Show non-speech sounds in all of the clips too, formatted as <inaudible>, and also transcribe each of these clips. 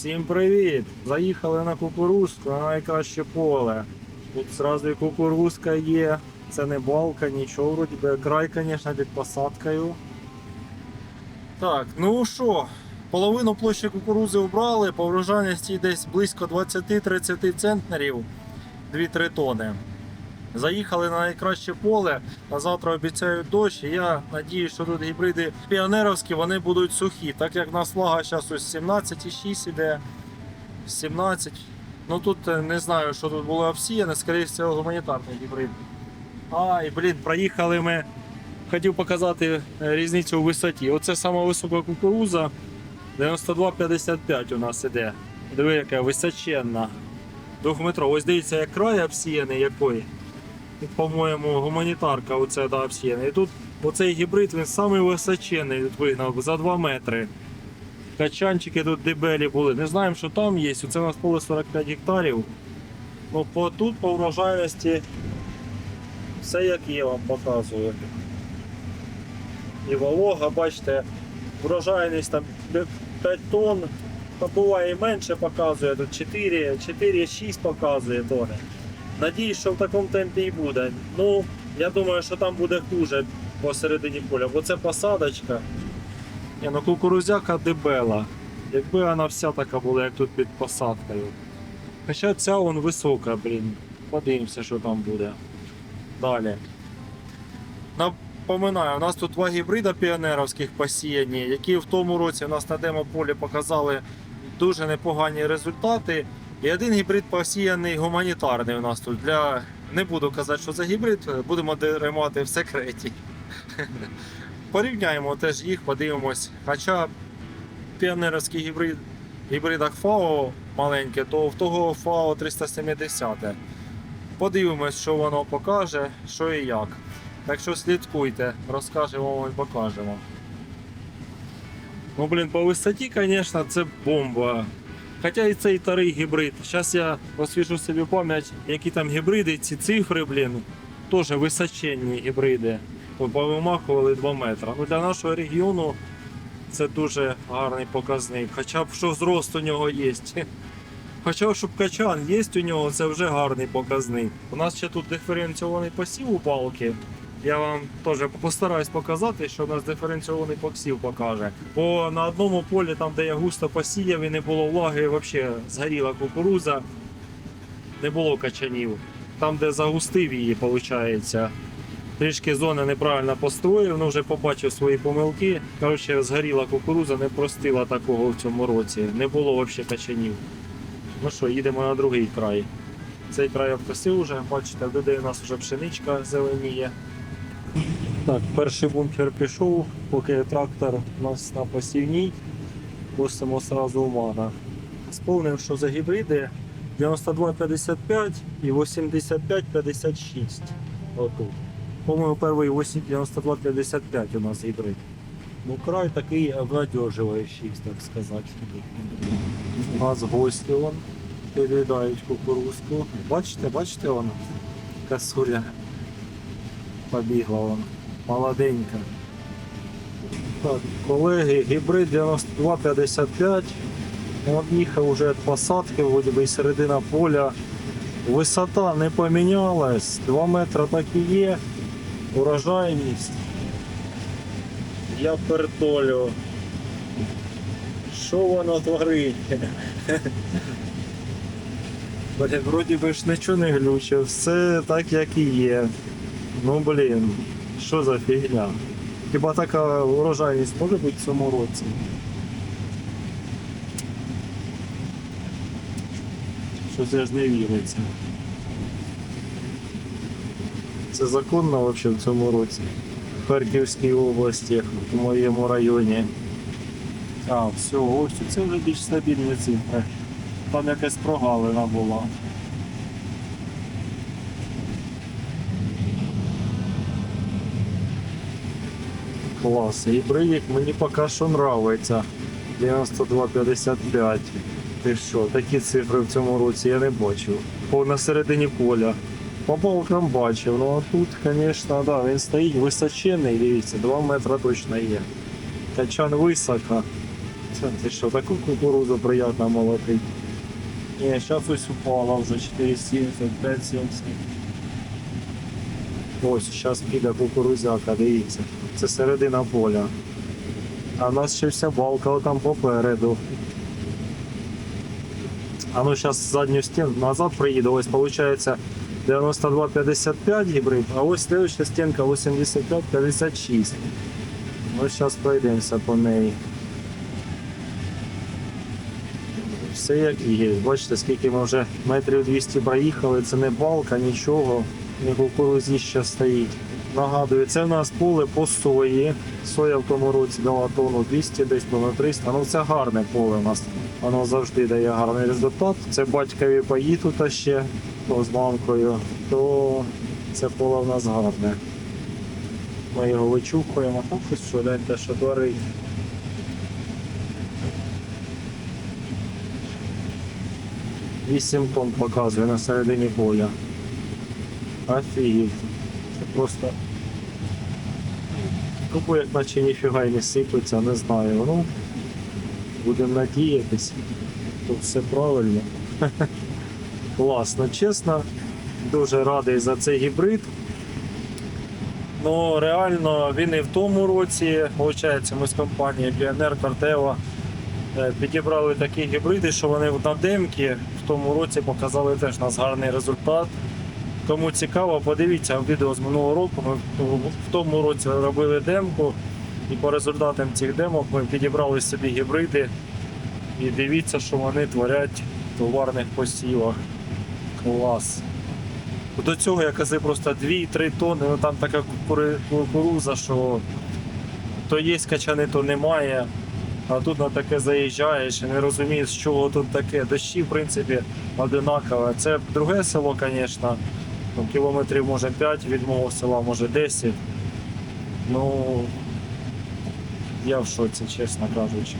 Всім привіт! Заїхали на кукурузку на найкраще поле. Тут зразу кукурузка є. Це не балка, нічого, вроді би край, звісно, під посадкою. Так, ну що, половину площі кукурузи обрали, по врожайності десь близько 20-30 центнерів, 2-3 тони. Заїхали на найкраще поле. На завтра обіцяють дощ. І я надіюсь, що тут гібриди піонеровські вони будуть сухі. Так як на слага зараз ось 17,6 іде. 17. Ну тут е, не знаю, що тут було обсіяне, скоріше всього гуманітарний гібрид. А, і блін, проїхали ми. Хотів показати е, різницю у висоті. Оце сама висока кукуруза. 92,55 у нас іде. Диви, яка височенна. Двохметрова. Ось дивіться, як край обсіяний який. По-моєму, гуманітарка оце да, обсіяна. І тут оцей гібрид він самий височений вигнав за 2 метри. Качанчики тут дебелі були. Не знаємо, що там є. Оце у нас поле 45 гектарів. Ну, по, тут по врожайності все як є вам показую. І волога, бачите, врожайність там 5 тонн, буває і менше показує, тут 4, 4-6 показує тони. Надіюсь, що в такому темпі і буде. Ну, я думаю, що там буде хуже посередині поля, бо це посадочка. Ні, ну кукурузяка дебела. Якби вона вся така була, як тут під посадкою. Хоча ця вон висока, блін. Подивимося, що там буде. Далі. Напоминаю, у нас тут два гібрида піонеровських посіяні, які в тому році у нас на демополі показали дуже непогані результати. І один гібрид посіяний гуманітарний у нас тут. Для... Не буду казати, що це гібрид, будемо тримати в секреті. <laughs> Порівняємо теж їх, подивимось. Хоча піонеровський гібрид гібридах ФАО маленьке, то в того ФАО 370. Подивимось, що воно покаже, що і як. Так що слідкуйте, розкажемо вам і покажемо. Ну, блін, по висоті, звісно, це бомба. Хоча і цей старий гібрид. Зараз я освіжу собі пам'ять, які там гібриди, ці цифри, блін, теж височенні гібриди. Повимахували 2 метри. Ну, для нашого регіону це дуже гарний показник. Хоча б що зрост у нього є. <laughs> Хоча щоб качан є у нього, це вже гарний показник. У нас ще тут диференційований посів у палки. Я вам теж постараюсь показати, що у нас диференційований посів покаже. Бо на одному полі, там де я густо посіяв і не було влаги, взагалі згоріла кукуруза, не було качанів. Там, де загустив її, виходить. Трішки зони неправильно построїв, ну вже побачив свої помилки. Коротше, згоріла кукуруза, не простила такого в цьому році. Не було взагалі качанів. Ну що, їдемо на другий край. Цей край обкосив вже, бачите, де у нас вже пшеничка зеленіє. Так, перший бункер пішов, поки трактор у нас на посівній, пустимо одразу умана. Сповнив, що за гібриди 92,55 і 85,56. Отут. По-моєму, перший 92,55 у нас гібрид. Ну, край такий обнадеживаючий, так сказати. У нас гості вон передають кукурузку. Бачите, бачите воно? Касуля побігла вон. Молоденька. Так, колеги, гібрид 9255. Он їхав вже від посадки, вроді би середина поля. Висота не помінялась, 2 метри так і є. Урожайність. Я пердолю. Що воно творить? Блін, вроді би ж нічого не глючив, все так як і є. Ну блін, що за фігня? Хіба така урожайність може бути в цьому році? Щось я ж не віриться. Це законно взагалі в цьому році. В Харківській області, в моєму районі. А, все, ось це вже більш стабільні цифри. Там якась прогалина була. Клас. Гібридик мені поки що нравиться. 92,55. Ти що, такі цифри в цьому році я не бачив. По на середині поля. По балкам бачив, ну а тут, звісно, да, він стоїть височений, дивіться, 2 метри точно є. Качан високо. Це ти що, таку кукурузу приємно молотить. Ні, зараз ось упала вже 4,70, 5,70. Ось, зараз піде кукурузяка, дивіться. Це середина поля. А в нас ще вся балка там попереду. А ну зараз задню стіну назад приїду. Ось виходить 92,55 гібрид, а ось следующая стінка 85,56. Ось зараз пройдемося по неї. Все як є. Бачите, скільки ми вже метрів 200 проїхали, це не балка, нічого, не кукурузі ще стоїть. Нагадую, це в нас поле по сої. Соя в тому році дала тонну 200, десь тонну 300. Ну це гарне поле у нас. Воно завжди дає гарний результат. Це батькові паї тут ще з мамкою, то це поле в нас гарне. Ми його вичухуємо, там щось що гляньте, що творить. Вісім тонн показує на середині поля. Офігеть. Просто. Купу як наче ніфіга й не сипеться, не знаю. Ну, будемо надіятись. Тут все правильно. <laughs> Класно, чесно. Дуже радий за цей гібрид. Ну, реально, він і в тому році, виходить, ми з компанією Pioneer Corteva е, підібрали такі гібриди, що вони на демки в тому році показали теж нас гарний результат. Кому цікаво, подивіться відео з минулого року. Ми в- тому році робили демку, і по результатам цих демок ми підібрали собі гібриди. І дивіться, що вони творять в товарних посівах. Клас. До цього я казав просто 2-3 тонни, ну там така кукуруза, що то є качани, то немає. А тут на таке заїжджаєш і не розумієш, з чого тут таке. Дощі, в принципі, одинакові. Це друге село, звісно. Там кілометрів може 5 від мого села, може 10. Ну я в шоці, чесно кажучи.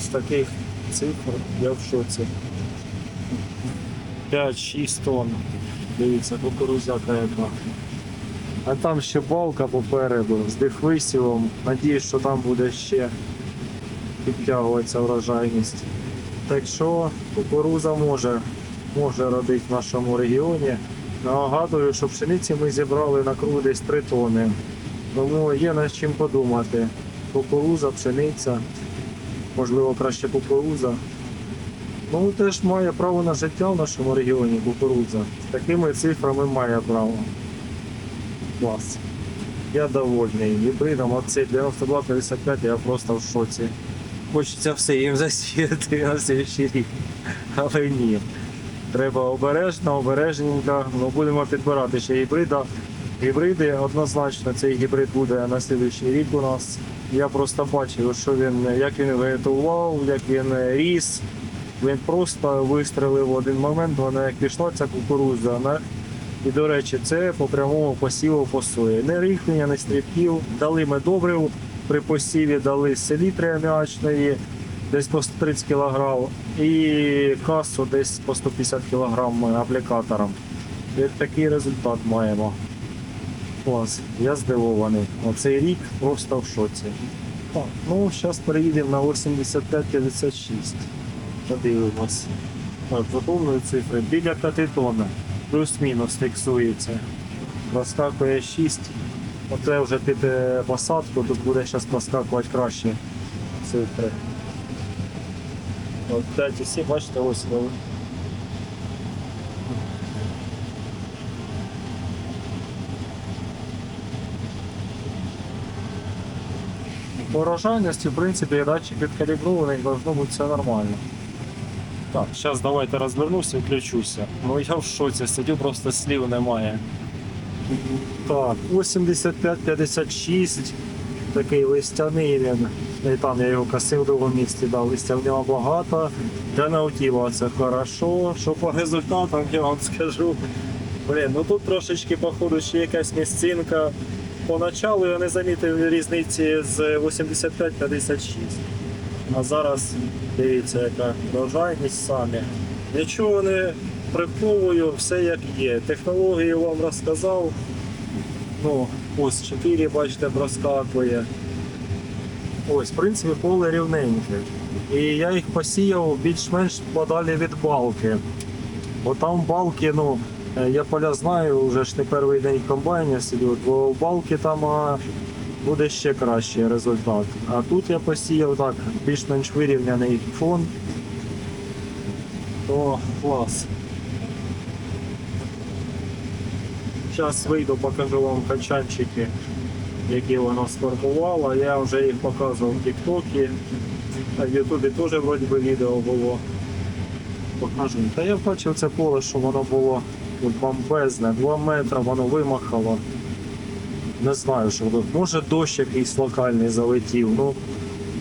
З таких цифр я в шоці. 5-6 тонн. Дивіться, кукурузяка яка. А там ще балка попереду з дихвисівом. Надіюсь, що там буде ще підтягуватися врожайність. Так що кукуруза може, може родити в нашому регіоні. Нагадую, що пшениці ми зібрали на круг десь 3 тони. Тому є над чим подумати. Кукуруза, пшениця, можливо краще кукуруза. Ну, теж має право на життя в нашому регіоні кукурудза. Такими цифрами має право. Клас. Я довольний. Гібридом оцей 92-55 я просто в шоці. Хочеться все їм засіяти на слідчий рік. Але ні. Треба обережно, обережненько. Ну, будемо підбирати ще гібрида. Гібриди однозначно цей гібрид буде на слідчий рік у нас. Я просто бачив, що він, як він виготовував, як він ріс. Він просто вистрелив в один момент, вона як пішла ця кукурудза. Вона... І, до речі, це по прямому посіву по. Не рихлення, не стрібків. Дали ми добрив, при посіві дали селітри аміачної, десь по 130 кг, і касу десь по 150 кг аплікатором. І такий результат маємо. Клас, я здивований. Оцей рік просто в шоці. Так, ну, зараз переїдемо на 85-56. Подивимось. Так, цифри. Біля 5 тонн. Плюс-мінус фіксується. Проскакує 6. Оце вже під е, посадку, тут буде зараз проскакувати краще цифри. От 5,7, бачите, ось вони. По урожайності, в принципі, датчик відкалібрований, должно бути все нормально. Так, зараз давайте розвернуся і включуся. Ну я в шоці, сидю, просто слів немає. Так, 85-56, такий листяний він. І там я його косив в другому місці, да, листя в нього багато. Для наутіла це хорошо. Що по результатам я вам скажу. Блін, ну тут трошечки, походу, ще якась місцинка. Поначалу я не замітив різниці з 85-56. А зараз дивіться, яка врожайність самі. Нічого не приховую, все як є. Технології вам розказав. Ну, ось 4, бачите, проскакує. Ось, в принципі, поле рівненьке. І я їх посіяв більш-менш подалі від балки. Бо там балки, ну, е, я поля знаю, вже ж не перший день комбайня сидю, бо в балки там а, буде ще кращий результат. А тут я посіяв так, більш-менш вирівняний фон. То клас. Зараз вийду, покажу вам качанчики, які вона сформувала. Я вже їх показував в Тіктокі. В Ютубі теж вроді би відео було. Покажу. Та я бачив це поле, що воно було бомбезне, 2 метри воно вимахало. Не знаю, що тут. Може дощ якийсь локальний залетів. Ну,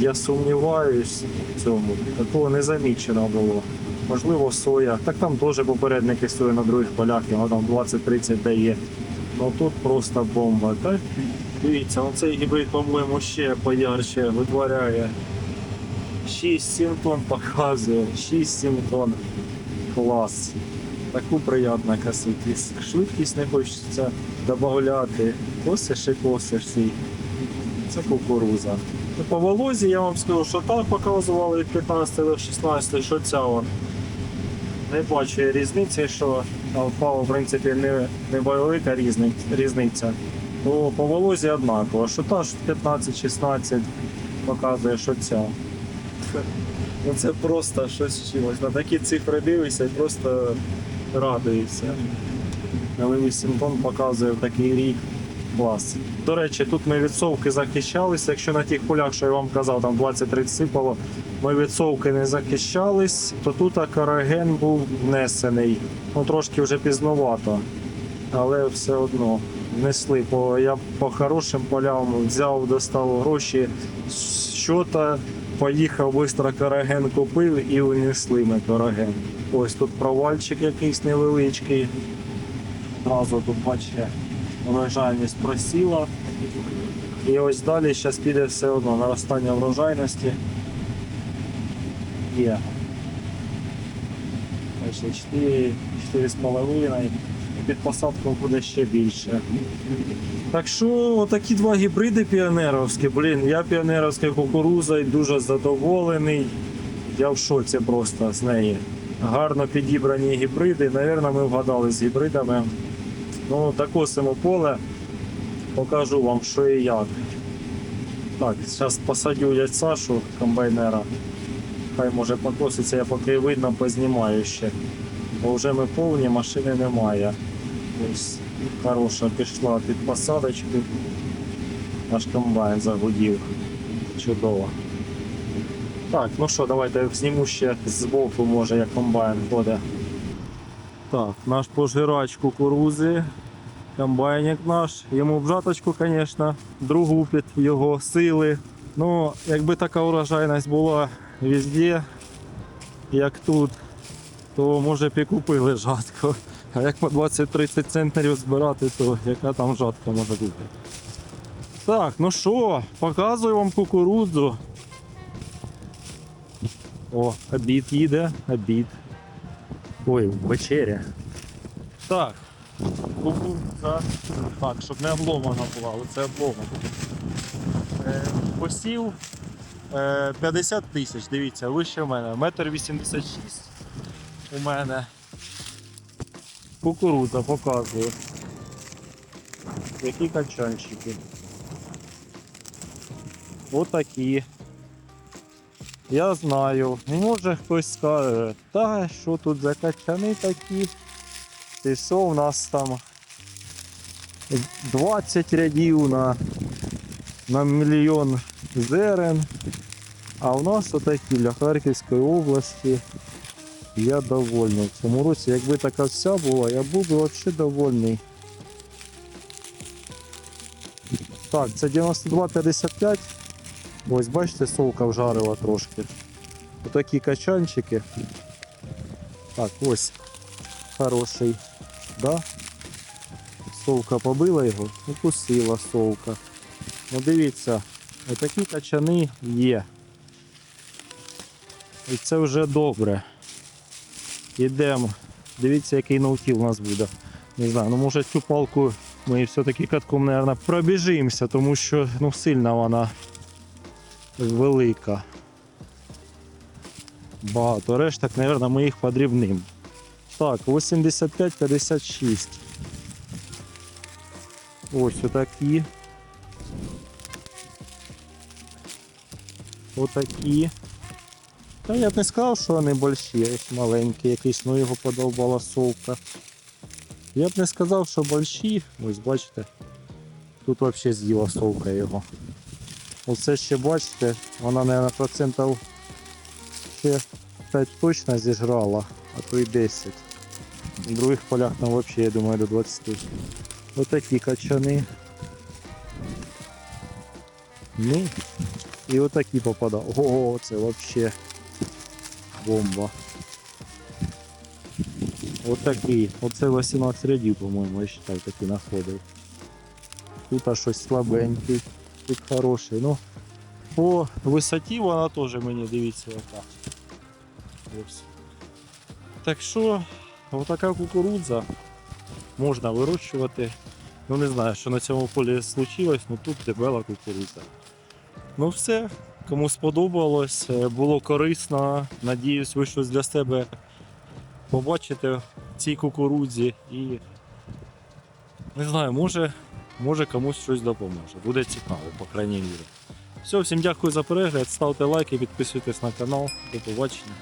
я сумніваюсь в цьому. Такого не замічено було. Можливо, соя. Так там теж попередники сої на других полях, і там 20-30 дає. Ну тут просто бомба. Так? Дивіться, оцей гібрид, по-моєму, ще поярче витворяє. 6-7 тонн показує. 6-7 тонн. Клас. Таку приємну косити. Швидкість не хочеться додати. Косиш і косиш свій. Це кукуруза. Ну, По волозі я вам скажу, що так показували від 15 до 16, що ця вон. Не бачу різниці, що алфа, в принципі, не, не велика різни- різниця. То по волозі однаково. Що та ж 15-16 показує, що ця. Ну це просто щось чимось. На такі цифри дивишся і просто радуєшся. Але 8 тонн показує в такий рік. Клас. До речі, тут ми відсовки захищалися. Якщо на тих полях, що я вам казав, там 20-30 сипало, ми відсовки не захищались, то тут караген був внесений. Ну трошки вже пізновато. Але все одно внесли. Бо я по хорошим полям взяв, достав гроші з щота, поїхав, швидко караген купив і унесли ми караген. Ось тут провальчик якийсь невеличкий. Одразу тут бачите, врожайність просіла. І ось далі зараз піде все одно наростання врожайності. Є. Бачите, 4, 4,5 і під посадку буде ще більше. Так що отакі два гібриди піонеровські. Блін, я піонеровською кукурузою дуже задоволений. Я в шоці просто з неї. Гарно підібрані гібриди. Навірно, ми вгадали з гібридами. Ну, докосимо поле, покажу вам, що і як. Так, зараз посадю я Сашу комбайнера. Хай може покоситься, я поки видно познімаю ще. Бо вже ми повні, машини немає. Ось хороша пішла під посадочку. Наш комбайн загудів. Чудово. Так, ну що, давайте зніму ще збоку, може, як комбайн ходить. Так, наш пожирач кукурузи. Комбайник наш. Йому в жаточку, звісно, другу під його сили. Ну, якби така урожайність була везде, як тут, то може б і купили жатку. А як по 20-30 центнерів збирати, то яка там жатка може бути. Так, ну що, показую вам кукурудзу. О, обід їде, обід. Ой, вечеря. Так. Кукурудза. Так, щоб не обломана була, але це обломана. Е, посів 50 тисяч, дивіться, вище в мене. Метр 86 у мене. Кукурудза показую. Які качанчики. Отакі. Я знаю. Може хтось скаже, та що тут за качани такі? Ти що у нас там 20 рядів на, на мільйон зерен. А у нас отакі для Харківської області. Я довольний. В цьому році, якби така вся була, я був би взагалі довольний. Так, це 92,55. Ось бачите, совка вжарила трошки. Отакі качанчики. Так, ось хороший. Да? Совка побила його, укусила совка. Ну дивіться, отакі качани є. І це вже добре. Ідемо. Дивіться, який ноутіл у нас буде. Не знаю, ну може цю палку ми все-таки катком, мабуть, пробіжимося, тому що ну, сильно вона велика. Багато. Решток, мабуть, ми їх подрібним. Так, 85-56. Ось отакі. Отакі. Та я б не сказав, що вони больші, ось маленькі, якийсь, ну його подовбала совка. Я б не сказав, що больші. Ось бачите. Тут взагалі з'їла совка його. Оце ще бачите, вона, мабуть, процентів ще 5 точно зіжрала, а то й 10. В других полях там взагалі, я думаю, до 20. Отакі качани. Ну, і отакі попадали. Ого, це взагалі бомба. Отакий. Оце 18 рядів, по-моєму, я считаю, такі знаходив. Тут аж щось слабенький, тут хороший. Ну, по висоті вона теж мені дивіться яка. Ось. Так що, отака кукурудза можна вирощувати. Ну не знаю, що на цьому полі случилось, ну тут дебела кукурудза. Ну все, кому сподобалось, е, було корисно. Надіюсь, ви щось для себе побачите в цій кукурудзі і не знаю, може, може комусь щось допоможе. Буде цікаво, по крайній мірі. Все, всім дякую за перегляд, ставте лайки, підписуйтесь на канал. До побачення.